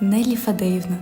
Нелі Фадеївна.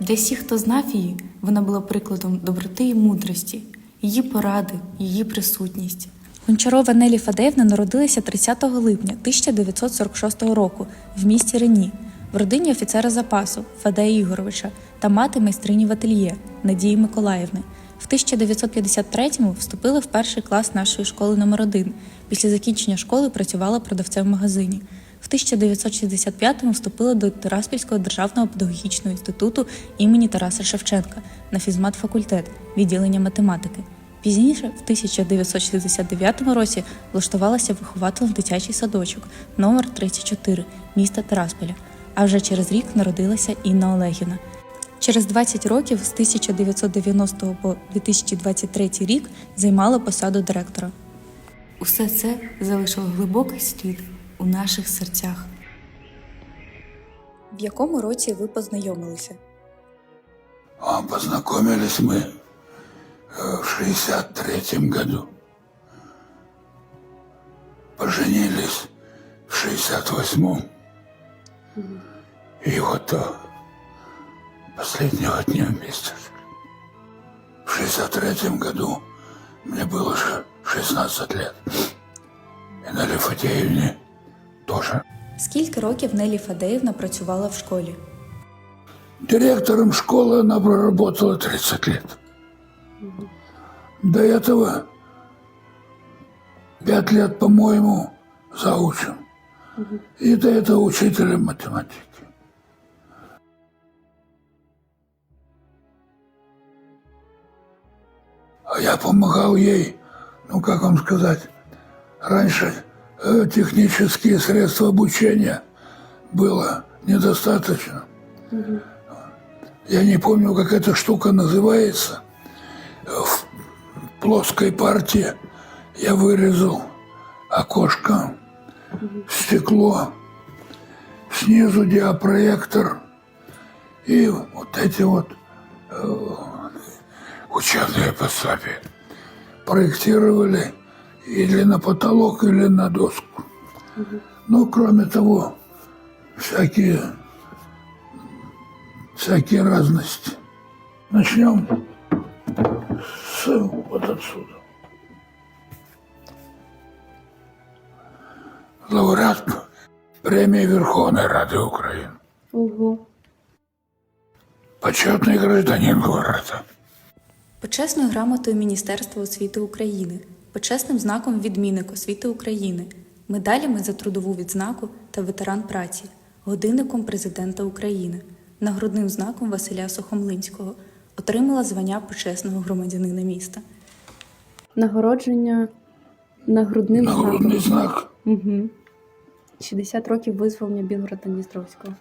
Для всіх, хто знав її, вона була прикладом доброти і мудрості, її поради, її присутність. Гончарова Нелі Фадеївна народилася 30 липня 1946 року в місті Рені в родині офіцера запасу Фадея Ігоровича та мати майстрині в ательє Надії Миколаївни. В 1953-му вступила в перший клас нашої школи номер 1 Після закінчення школи працювала продавцем в магазині. В 1965-му вступила до Тираспільського державного педагогічного інституту імені Тараса Шевченка на фізмат-факультет відділення математики. Пізніше, в 1969 році, влаштувалася вихователем дитячий садочок номер 34 міста Тирасполя. А вже через рік народилася Інна Олегівна. Через 20 років з 1990 по 2023 рік займала посаду директора. Усе це залишило глибокий слід у наших серцях. В якому році ви познайомилися? А познакомились мы в 63 году. Поженились в 68 И вот до последнего дня вместе. В 63 году мне было ш- 16 лет. И на Лефатеевне тоже. Скільки років Нелі Фадеївна працювала в школі? Директором школы она проработала 30 лет. До этого 5 лет, по-моему, заучим. И до этого учителем математики. А я помогал ей, ну как вам сказать, раньше э, технические средства обучения было недостаточно. Я не помню, как эта штука называется. В плоской партии я вырезал окошко, стекло, снизу диапроектор и вот эти вот э, учебные пособия. Проектировали или на потолок, или на доску. Ну, кроме того, всякие всякие разности. Начнем с вот отсюда. Лауреат премии Верховной Рады Украины. Ого. Почетный гражданин города. Почесною грамотою Міністерства освіти України, почесним знаком відмінник освіти України, медалями за трудову відзнаку та ветеран праці, годинником президента України, нагрудним знаком Василя Сухомлинського, отримала звання почесного громадянина міста. Нагородження нагрудним Нагрудный знаком. знак. Угу. 60 років визволення Білгорода Дністровського.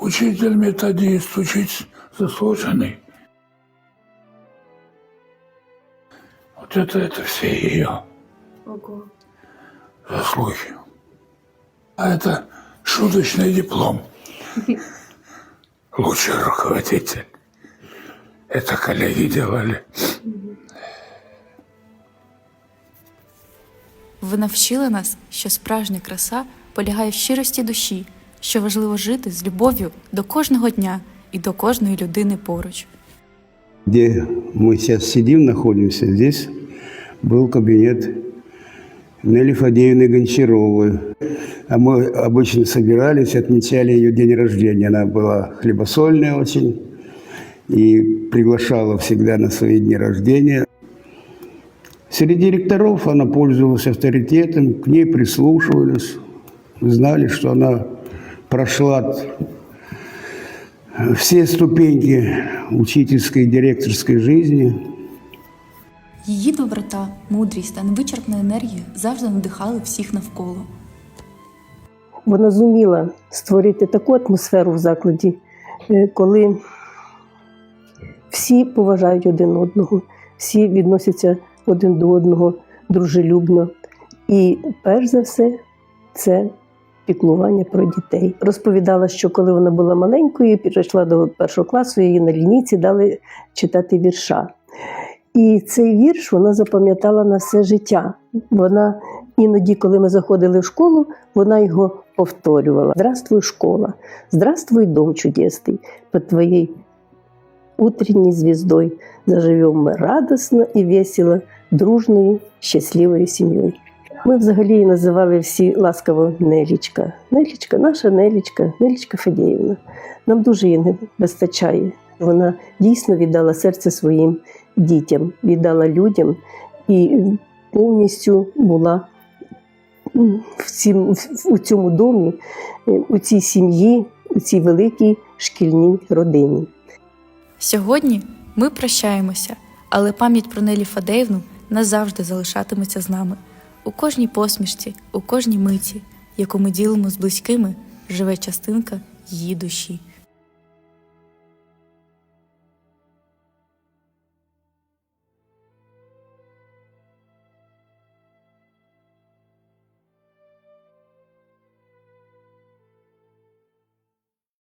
Учитель заслуженный. Вот это, это все ее Ого. заслуги. А это шуточный диплом. Лучший руководитель. Это коллеги делали. Ви навчили нас, що справжня краса полягає в щирості душі, що важливо жити з любов'ю до кожного дня і до кожної людини поруч. Где мы сейчас сидим, находимся, здесь был кабинет Нелли Фадеевны Гончаровой. А мы обычно собирались, отмечали ее день рождения. Она была хлебосольная очень и приглашала всегда на свои дни рождения. Среди директоров она пользовалась авторитетом, к ней прислушивались, знали, что она прошла все ступеньки учительской и директорской жизни. Її доброта, мудрість та невичерпна енергія завжди надихали всіх навколо. Вона зуміла створити таку атмосферу в закладі, е, коли всі поважають один одного, всі відносяться один до одного дружелюбно. І перш за все, це піклування про дітей. Розповідала, що коли вона була маленькою, перейшла до першого класу, її на лінійці дали читати вірша. І цей вірш вона запам'ятала на все життя. Вона іноді, коли ми заходили в школу, вона його повторювала: Здравствуй, школа! Здравствуй, дом чудесный! Под твоей утренней звездой заживем мы радостно і весело, дружною, щасливою сім'єю. Ми взагалі її називали всі ласкаво Нелічка. Нелічка, наша Нелічка, Нелічка Федєївна. Нам дуже її не вистачає. Вона дійсно віддала серце своїм дітям, віддала людям і повністю була в, цім, у цьому домі, у цій сім'ї, у цій великій шкільній родині. Сьогодні ми прощаємося, але пам'ять про Нелі Фадеївну назавжди залишатиметься з нами. У кожній посмішці, у кожній миті, яку ми ділимо з близькими, живе частинка її душі.